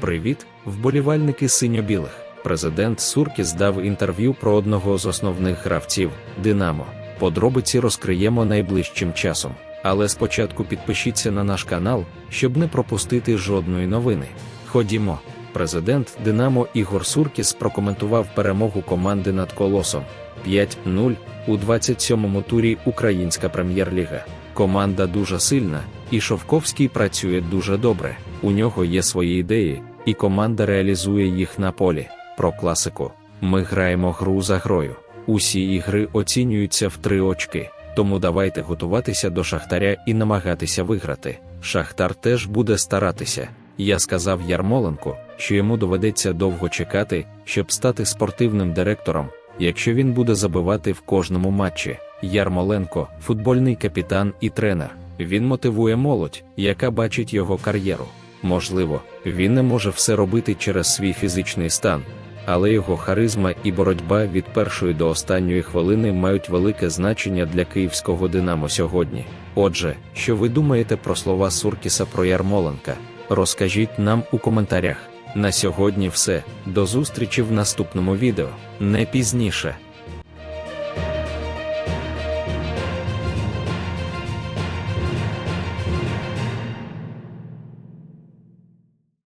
Привіт, вболівальники синьо-білих. Президент Суркіс дав інтерв'ю про одного з основних гравців Динамо. Подробиці розкриємо найближчим часом. Але спочатку підпишіться на наш канал, щоб не пропустити жодної новини. Ходімо. Президент Динамо Ігор Суркіс прокоментував перемогу команди над Колосом 5-0 у 27-му турі Українська прем'єр-ліга. Команда дуже сильна, і Шовковський працює дуже добре. У нього є свої ідеї, і команда реалізує їх на полі. Про класику. Ми граємо гру за грою. Усі ігри оцінюються в три очки. Тому давайте готуватися до Шахтаря і намагатися виграти. Шахтар теж буде старатися. Я сказав Ярмоленку, що йому доведеться довго чекати, щоб стати спортивним директором, якщо він буде забивати в кожному матчі. Ярмоленко футбольний капітан і тренер. Він мотивує молодь, яка бачить його кар'єру. Можливо, він не може все робити через свій фізичний стан, але його харизма і боротьба від першої до останньої хвилини мають велике значення для київського Динамо сьогодні. Отже, що ви думаєте про слова Суркіса про Ярмоленка? Розкажіть нам у коментарях. На сьогодні все. До зустрічі в наступному відео. Не пізніше.